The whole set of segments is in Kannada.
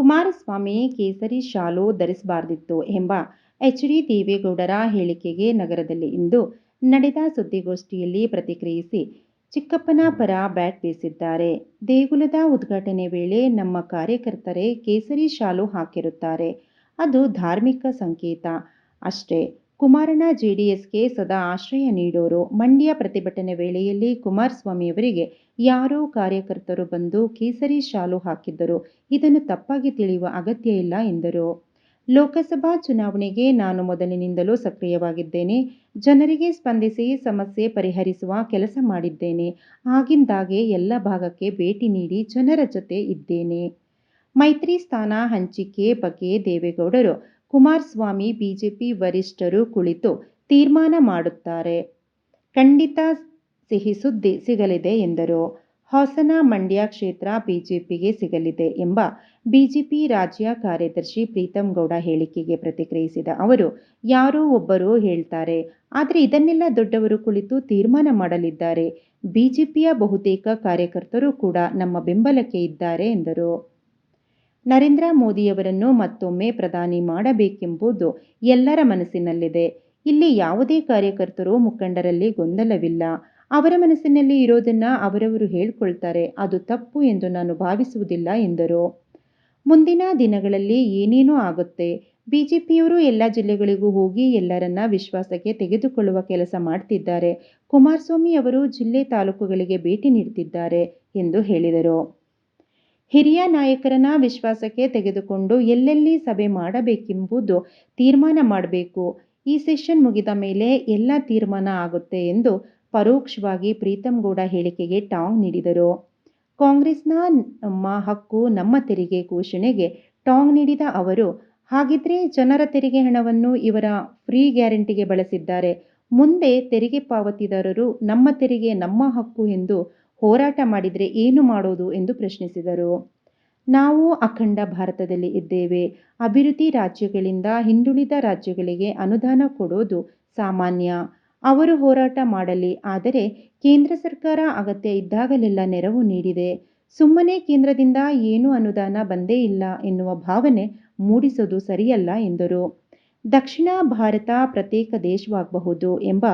ಕುಮಾರಸ್ವಾಮಿ ಕೇಸರಿ ಶಾಲು ಧರಿಸಬಾರ್ದಿತ್ತು ಎಂಬ ಎಚ್ ಡಿ ದೇವೇಗೌಡರ ಹೇಳಿಕೆಗೆ ನಗರದಲ್ಲಿ ಇಂದು ನಡೆದ ಸುದ್ದಿಗೋಷ್ಠಿಯಲ್ಲಿ ಪ್ರತಿಕ್ರಿಯಿಸಿ, ಚಿಕ್ಕಪ್ಪನ ಪರ ಬ್ಯಾಟ್ ಬೀಸಿದ್ದಾರೆ. ದೇಗುಲದ ಉದ್ಘಾಟನೆ ವೇಳೆ ನಮ್ಮ ಕಾರ್ಯಕರ್ತರೇ ಕೇಸರಿ ಶಾಲು ಹಾಕಿರುತ್ತಾರೆ. ಅದು ಧಾರ್ಮಿಕ ಸಂಕೇತ. ಅಷ್ಟೇ. ಕುಮಾರಣ್ಣ ಜೆಡಿಎಸ್ಗೆ ಸದಾ ಆಶ್ರಯ ನೀಡೋರು. ಮಂಡ್ಯ ಪ್ರತಿಭಟನೆ ವೇಳೆಯಲ್ಲಿ ಕುಮಾರಸ್ವಾಮಿಯವರಿಗೆ ಯಾರೋ ಕಾರ್ಯಕರ್ತರು ಬಂದು ಕೇಸರಿ ಶಾಲು ಹಾಕಿದ್ದರು. ಇದನ್ನು ತಪ್ಪಾಗಿ ತಿಳಿಯುವ ಅಗತ್ಯ ಇಲ್ಲ ಎಂದರು. ಲೋಕಸಭಾ ಚುನಾವಣೆಗೆ ನಾನು ಮೊದಲಿನಿಂದಲೂ ಸಕ್ರಿಯವಾಗಿದ್ದೇನೆ. ಜನರಿಗೆ ಸ್ಪಂದಿಸಿ ಸಮಸ್ಯೆ ಪರಿಹರಿಸುವ ಕೆಲಸ ಮಾಡಿದ್ದೇನೆ. ಆಗಿಂದಾಗೆ ಎಲ್ಲ ಭಾಗಕ್ಕೆ ಭೇಟಿ ನೀಡಿ ಜನರ ಜೊತೆ ಇದ್ದೇನೆ. ಮೈತ್ರಿ ಸ್ಥಾನ ಹಂಚಿಕೆ ಬಗ್ಗೆ ದೇವೇಗೌಡರು ಕುಮಾರಸ್ವಾಮಿ ಬಿಜೆಪಿ ವರಿಷ್ಠರು ಕುಳಿತು ತೀರ್ಮಾನ ಮಾಡುತ್ತಾರೆ. ಖಂಡಿತ ಸಿಹಿ ಸುದ್ದಿ ಸಿಗಲಿದೆ ಎಂದರು. ಹಾಸನ ಮಂಡ್ಯ ಕ್ಷೇತ್ರ ಬಿಜೆಪಿಗೆ ಸಿಗಲಿದೆ ಎಂಬ ಬಿಜೆಪಿ ರಾಜ್ಯ ಕಾರ್ಯದರ್ಶಿ ಪ್ರೀತಂ ಗೌಡ ಹೇಳಿಕೆಗೆ ಪ್ರತಿಕ್ರಿಯಿಸಿದ ಅವರು, ಯಾರೋ ಒಬ್ಬರು ಹೇಳ್ತಾರೆ, ಆದರೆ ಇದನ್ನೆಲ್ಲ ದೊಡ್ಡವರು ಕುಳಿತು ತೀರ್ಮಾನ ಮಾಡಲಿದ್ದಾರೆ. ಬಿಜೆಪಿಯ ಬಹುತೇಕ ಕಾರ್ಯಕರ್ತರು ಕೂಡ ನಮ್ಮ ಬೆಂಬಲಕ್ಕೆ ಇದ್ದಾರೆ ಎಂದರು. ನರೇಂದ್ರ ಮೋದಿಯವರನ್ನು ಮತ್ತೊಮ್ಮೆ ಪ್ರಧಾನಿ ಮಾಡಬೇಕೆಂಬುದು ಎಲ್ಲರ ಮನಸ್ಸಿನಲ್ಲಿದೆ. ಇಲ್ಲಿ ಯಾವುದೇ ಕಾರ್ಯಕರ್ತರು ಮುಖಂಡರಲ್ಲಿ ಗೊಂದಲವಿಲ್ಲ. ಅವರ ಮನಸ್ಸಿನಲ್ಲಿ ಇರೋದನ್ನ ಅವರವರು ಹೇಳ್ಕೊಳ್ತಾರೆ. ಅದು ತಪ್ಪು ಎಂದು ನಾನು ಭಾವಿಸುವುದಿಲ್ಲ ಎಂದರು. ಮುಂದಿನ ದಿನಗಳಲ್ಲಿ ಏನೇನೋ ಆಗುತ್ತೆ. ಬಿಜೆಪಿಯವರು ಎಲ್ಲ ಜಿಲ್ಲೆಗಳಿಗೂ ಹೋಗಿ ಎಲ್ಲರನ್ನ ವಿಶ್ವಾಸಕ್ಕೆ ತೆಗೆದುಕೊಳ್ಳುವ ಕೆಲಸ ಮಾಡ್ತಿದ್ದಾರೆ. ಕುಮಾರಸ್ವಾಮಿ ಅವರು ಜಿಲ್ಲೆ ತಾಲೂಕುಗಳಿಗೆ ಭೇಟಿ ನೀಡುತ್ತಿದ್ದಾರೆ ಎಂದು ಹೇಳಿದರು. ಹಿರಿಯ ನಾಯಕರನ್ನ ವಿಶ್ವಾಸಕ್ಕೆ ತೆಗೆದುಕೊಂಡು ಎಲ್ಲೆಲ್ಲಿ ಸಭೆ ಮಾಡಬೇಕೆಂಬುದು ತೀರ್ಮಾನ ಮಾಡಬೇಕು. ಈ ಸೆಷನ್ ಮುಗಿದ ಮೇಲೆ ಎಲ್ಲ ತೀರ್ಮಾನ ಆಗುತ್ತೆ ಎಂದು ಪರೋಕ್ಷವಾಗಿ ಪ್ರೀತಂ ಗೌಡ ಹೇಳಿಕೆಗೆ ಟಾಂಗ್ ನೀಡಿದರು. ಕಾಂಗ್ರೆಸ್ನ ನಮ್ಮ ಹಕ್ಕು ನಮ್ಮ ತೆರಿಗೆ ಘೋಷಣೆಗೆ ಟಾಂಗ್ ನೀಡಿದ ಅವರು, ಹಾಗಿದ್ರೆ ಜನರ ತೆರಿಗೆ ಹಣವನ್ನು ಇವರ ಫ್ರೀ ಗ್ಯಾರಂಟಿಗೆ ಬಳಸಿದ್ದಾರೆ. ಮುಂದೆ ತೆರಿಗೆ ಪಾವತಿದಾರರು ನಮ್ಮ ತೆರಿಗೆ ನಮ್ಮ ಹಕ್ಕು ಎಂದು ಹೋರಾಟ ಮಾಡಿದರೆ ಏನು ಮಾಡೋದು ಎಂದು ಪ್ರಶ್ನಿಸಿದರು. ನಾವು ಅಖಂಡ ಭಾರತದಲ್ಲಿ ಇದ್ದೇವೆ. ಅಭಿವೃದ್ಧಿ ರಾಜ್ಯಗಳಿಂದ ಹಿಂದುಳಿದ ರಾಜ್ಯಗಳಿಗೆ ಅನುದಾನ ಕೊಡೋದು ಸಾಮಾನ್ಯ. ಅವರು ಹೋರಾಟ ಮಾಡಲಿ, ಆದರೆ ಕೇಂದ್ರ ಸರ್ಕಾರ ಅಗತ್ಯ ಇದ್ದಾಗಲೆಲ್ಲ ನೆರವು ನೀಡಿದೆ. ಸುಮ್ಮನೆ ಕೇಂದ್ರದಿಂದ ಏನೂ ಅನುದಾನ ಬಂದೇ ಇಲ್ಲ ಎನ್ನುವ ಭಾವನೆ ಮೂಡಿಸೋದು ಸರಿಯಲ್ಲ ಎಂದರು. ದಕ್ಷಿಣ ಭಾರತ ಪ್ರತ್ಯೇಕ ದೇಶವಾಗಬಹುದು ಎಂಬ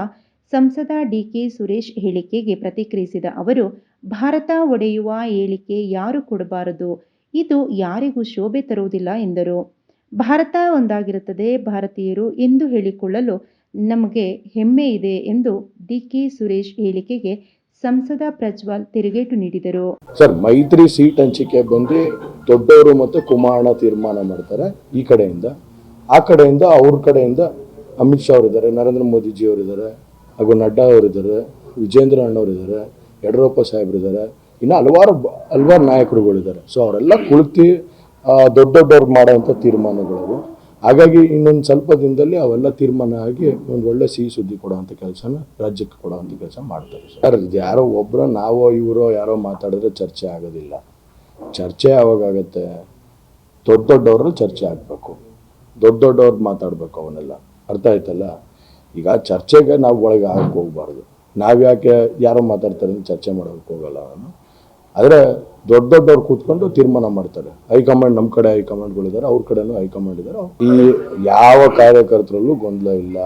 ಸಂಸದ ಡಿಕೆ ಸುರೇಶ್ ಹೇಳಿಕೆಗೆ ಪ್ರತಿಕ್ರಿಯಿಸಿದ ಅವರು, ಭಾರತ ಒಡೆಯುವ ಹೇಳಿಕೆ ಯಾರು ಕೊಡಬಾರದು? ಇದು ಯಾರಿಗೂ ಶೋಭೆ ತರುವುದಿಲ್ಲ ಎಂದರು. ಭಾರತ ಒಂದಾಗಿರುತ್ತದೆ, ಭಾರತೀಯರು ಎಂದು ಹೇಳಿಕೊಳ್ಳಲು ನಮಗೆ ಹೆಮ್ಮೆ ಇದೆ ಎಂದು ಡಿಕೆ ಸುರೇಶ್ ಹೇಳಿಕೆಗೆ ಸಂಸದ ಪ್ರಜ್ವಲ್ ತಿರುಗೇಟು ನೀಡಿದರು. ಸರ್, ಮೈತ್ರಿ ಸೀಟ್ ಹಂಚಿಕೆ ಬಂದು ದೊಡ್ಡವರು ಮತ್ತು ಕುಮಾರಣ ತೀರ್ಮಾನ ಮಾಡ್ತಾರೆ ಈ ಕಡೆಯಿಂದ. ಆ ಕಡೆಯಿಂದ ಅವ್ರ ಕಡೆಯಿಂದ ಅಮಿತ್ ಶಾ ಅವರಿದ್ದಾರೆ, ನರೇಂದ್ರ ಮೋದಿಜಿ ಅವರಿದ್ದಾರೆ. ಹಾಗೂ ನಡ್ಡಾ ಅವರಿದ್ದಾರೆ ವಿಜೇಂದ್ರ ಅಣ್ಣವರಿದ್ದಾರೆ ಯಡಿಯೂರಪ್ಪ ಸಾಹೇಬರಿದ್ದಾರೆ ಇನ್ನು ಹಲವಾರು ಹಲವಾರು ನಾಯಕರುಗಳಿದ್ದಾರೆ ಸೊ ಅವರೆಲ್ಲ ಕುಳಿತು ದೊಡ್ಡ ದೊಡ್ಡವ್ರು ಮಾಡೋವಂಥ ತೀರ್ಮಾನಗಳು ಹಾಗಾಗಿ ಇನ್ನೊಂದು ಸ್ವಲ್ಪ ದಿನದಲ್ಲಿ ಅವೆಲ್ಲ ತೀರ್ಮಾನ ಆಗಿ ಒಂದು ಒಳ್ಳೆ ಸಿಹಿ ಸುದ್ದಿ ಕೊಡೋವಂಥ ಕೆಲಸನ ರಾಜ್ಯಕ್ಕೆ ಕೊಡೋವಂಥ ಕೆಲಸ ಮಾಡ್ತಾರೆ. ಸರ್ ಯಾರೋ ಒಬ್ಬರು ನಾವೋ ಇವರೋ ಯಾರೋ ಮಾತಾಡಿದ್ರೆ ಚರ್ಚೆ ಆಗೋದಿಲ್ಲ. ಚರ್ಚೆ ಯಾವಾಗತ್ತೆ ದೊಡ್ಡ ದೊಡ್ಡವ್ರಲ್ಲಿ ಚರ್ಚೆ ಆಗಬೇಕು. ದೊಡ್ಡ ದೊಡ್ಡವ್ರು ಮಾತಾಡಬೇಕು ಅವನ್ನೆಲ್ಲ. ಅರ್ಥ ಆಯ್ತಲ್ಲ? ಈಗ ಚರ್ಚೆಗೆ ನಾವು ಒಳಗೆ ಆಗಕ್ಕೆ ಹೋಗ್ಬಾರ್ದು. ನಾವು ಯಾಕೆ ಯಾರೋ ಮಾತಾಡ್ತಾರೆ ಚರ್ಚೆ ಮಾಡೋಕ್ಕೆ ಹೋಗಲ್ಲ ನಾನು ಆದರೆ ದೊಡ್ಡ ದೊಡ್ಡವ್ರು ಕೂತ್ಕೊಂಡು ತೀರ್ಮಾನ ಮಾಡ್ತಾರೆ. ಹೈಕಮಾಂಡ್ ನಮ್ಮ ಕಡೆ ಹೈಕಮಾಂಡ್ಗಳಿದ್ದಾರೆ ಅವ್ರ ಕಡೆನೂ ಹೈಕಮಾಂಡ್ ಇದ್ದಾರೆ ಈ ಯಾವ ಕಾರ್ಯಕರ್ತರಲ್ಲೂ ಗೊಂದಲ ಇಲ್ಲ.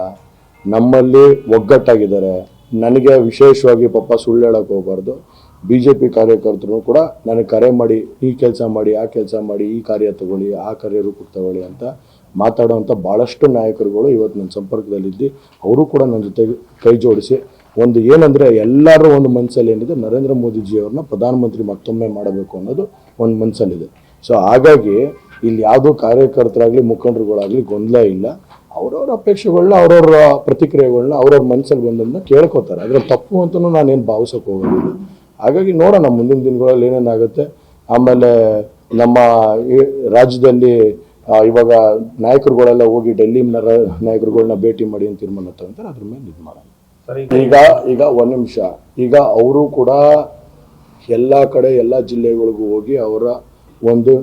ನಮ್ಮಲ್ಲಿ ಒಗ್ಗಟ್ಟಾಗಿದ್ದಾರೆ. ನನಗೆ ವಿಶೇಷವಾಗಿ ಪಾಪ ಸುಳ್ಳು ಹೇಳಕ್ಕೆ ಹೋಗ್ಬಾರ್ದು. ಬಿ ಜೆ ಪಿ ಕಾರ್ಯಕರ್ತರು ಕೂಡ ನನಗೆ ಕರೆ ಮಾಡಿ, ಈ ಕೆಲಸ ಮಾಡಿ, ಆ ಕೆಲಸ ಮಾಡಿ, ಈ ಕಾರ್ಯ ತಗೊಳ್ಳಿ, ಆ ಕಾರ್ಯ ರೂಪಕ್ಕೆ ತಗೊಳ್ಳಿ ಅಂತ ಮಾತಾಡೋವಂಥ ಭಾಳಷ್ಟು ನಾಯಕರುಗಳು ಇವತ್ತು ನನ್ನ ಸಂಪರ್ಕದಲ್ಲಿದ್ದು, ಅವರು ಕೂಡ ನನ್ನ ಜೊತೆ ಕೈ ಜೋಡಿಸಿ, ಒಂದು ಏನಂದರೆ ಎಲ್ಲರೂ ಒಂದು ಮನಸ್ಸಲ್ಲಿ ಏನಿದೆ, ನರೇಂದ್ರ ಮೋದಿಜಿಯವ್ರನ್ನ ಪ್ರಧಾನಮಂತ್ರಿ ಮತ್ತೊಮ್ಮೆ ಮಾಡಬೇಕು ಅನ್ನೋದು ಒಂದು ಮನಸ್ಸಲ್ಲಿದೆ ಸೊ ಹಾಗಾಗಿ ಇಲ್ಲಿ ಯಾವುದೋ ಕಾರ್ಯಕರ್ತರಾಗಲಿ, ಮುಖಂಡರುಗಳಾಗಲಿ ಗೊಂದಲ ಇಲ್ಲ. ಅವ್ರವ್ರ ಅಪೇಕ್ಷೆಗಳನ್ನ ಅವ್ರವ್ರ ಪ್ರತಿಕ್ರಿಯೆಗಳನ್ನ ಅವ್ರವ್ರ ಮನಸ್ಸಲ್ಲಿ ಬಂದದನ್ನ ಕೇಳ್ಕೊತಾರೆ. ಅದರಲ್ಲಿ ತಪ್ಪು ಅಂತಲೂ ನಾನೇನು ಭಾವಿಸೋಕೆ ಹೋಗೋದಿಲ್ಲ. ಹಾಗಾಗಿ ನೋಡೋಣ, ಮುಂದಿನ ದಿನಗಳಲ್ಲಿ ಏನೇನಾಗುತ್ತೆ. ಆಮೇಲೆ ನಮ್ಮ ರಾಜ್ಯದಲ್ಲಿ ಇವಾಗ ನಾಯಕರುಗಳೆಲ್ಲ ಹೋಗಿ ಡೆಲ್ಲಿ ನಾಯಕರುಗಳನ್ನ ಭೇಟಿ ಮಾಡಿ ಅಂತ ತೀರ್ಮಾನ ತಗೊಂತಾರೆ ಅದ್ರ ಮೇಲೆ ಇದು ಮಾಡೋಣ. ಈಗ ಈಗ ಒಂದು ನಿಮಿಷ. ಈಗ ಅವರು ಕೂಡ ಎಲ್ಲ ಕಡೆ ಎಲ್ಲ ಜಿಲ್ಲೆಗಳಿಗೂ ಹೋಗಿ ಅವರ ಒಂದು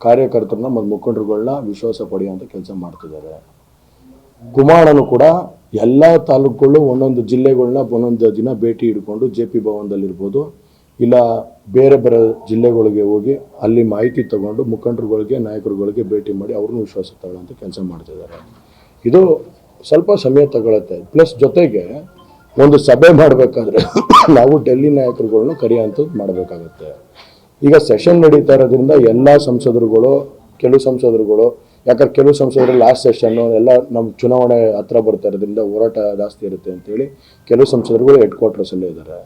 ಕಾರ್ಯಕರ್ತರನ್ನ ಮತ್ತು ಮುಖಂಡರುಗಳನ್ನ ವಿಶ್ವಾಸ ಪಡೆಯುವಂಥ ಕೆಲಸ ಮಾಡ್ತಿದ್ದಾರೆ. ಕುಮಾರನು ಕೂಡ ಎಲ್ಲ ತಾಲೂಕುಗಳು ಒಂದೊಂದು ಜಿಲ್ಲೆಗಳನ್ನ ಒಂದೊಂದು ದಿನ ಭೇಟಿ ಹಿಡ್ಕೊಂಡು ಜೆ ಪಿ ಭವನದಲ್ಲಿರ್ಬೋದು. ಇಲ್ಲ ಬೇರೆ ಬೇರೆ ಜಿಲ್ಲೆಗಳಿಗೆ ಹೋಗಿ ಅಲ್ಲಿ ಮಾಹಿತಿ ತಗೊಂಡು ಮುಖಂಡರುಗಳಿಗೆ, ನಾಯಕರುಗಳಿಗೆ ಭೇಟಿ ಮಾಡಿ ಅವ್ರನ್ನೂ ವಿಶ್ವಾಸ ತಗೊಳ್ಳೋಂಥ ಕೆಲಸ ಮಾಡ್ತಿದ್ದಾರೆ ಇದು ಸ್ವಲ್ಪ ಸಮಯ ತಗೊಳತ್ತೆ. ಪ್ಲಸ್ ಜೊತೆಗೆ ಒಂದು ಸಭೆ ಮಾಡಬೇಕಾದ್ರೆ ನಾವು ಡೆಲ್ಲಿ ನಾಯಕರುಗಳನ್ನ ಕರೆಯೋಂಥದ್ದು ಮಾಡಬೇಕಾಗತ್ತೆ. ಈಗ ಸೆಷನ್ ನಡೀತಾ ಇರೋದ್ರಿಂದ ಎಲ್ಲ ಸಂಸದರುಗಳು, ಕೆಲವು ಸಂಸದರುಗಳು ಯಾಕಂದ್ರೆ ಕೆಲವು ಸಂಸದರು ಲಾಸ್ಟ್ ಸೆಷನ್ನು ಎಲ್ಲ ನಮ್ಮ ಚುನಾವಣೆ ಹತ್ರ ಬರ್ತಾ ಇರೋದ್ರಿಂದ ಹೋರಾಟ ಜಾಸ್ತಿ ಇರುತ್ತೆ ಅಂತೇಳಿ ಕೆಲವು ಸಂಸದರುಗಳು ಹೆಡ್ ಕ್ವಾರ್ಟರ್ಸಲ್ಲೇ ಇದ್ದಾರೆ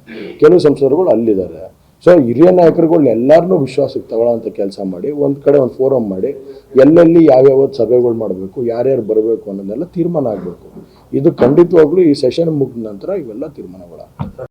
ಕೆಲವು ಸಂಸದರುಗಳು ಅಲ್ಲಿದ್ದಾರೆ. ಸೊ ಹಿರಿಯ ನಾಯಕರುಗಳು ಎಲ್ಲರನ್ನೂ ವಿಶ್ವಾಸಕ್ಕೆ ತಗೊಳ್ಳೋಂಥ ಕೆಲಸ ಮಾಡಿ, ಒಂದು ಕಡೆ ಒಂದು ಫೋರಮ್ ಮಾಡಿ, ಎಲ್ಲೆಲ್ಲಿ ಯಾವ್ಯಾವ ಸಭೆಗಳು ಮಾಡಬೇಕು, ಯಾರ್ಯಾರು ಬರಬೇಕು ಅನ್ನೋದೆಲ್ಲ ತೀರ್ಮಾನ ಆಗಬೇಕು. ಇದು ಖಂಡಿತವಾಗ್ಲೂ ಈ ಸೆಷನ್ ಮುಗಿದ ನಂತರ ಇವೆಲ್ಲ ತೀರ್ಮಾನಗಳಾಗ್ತವೆ.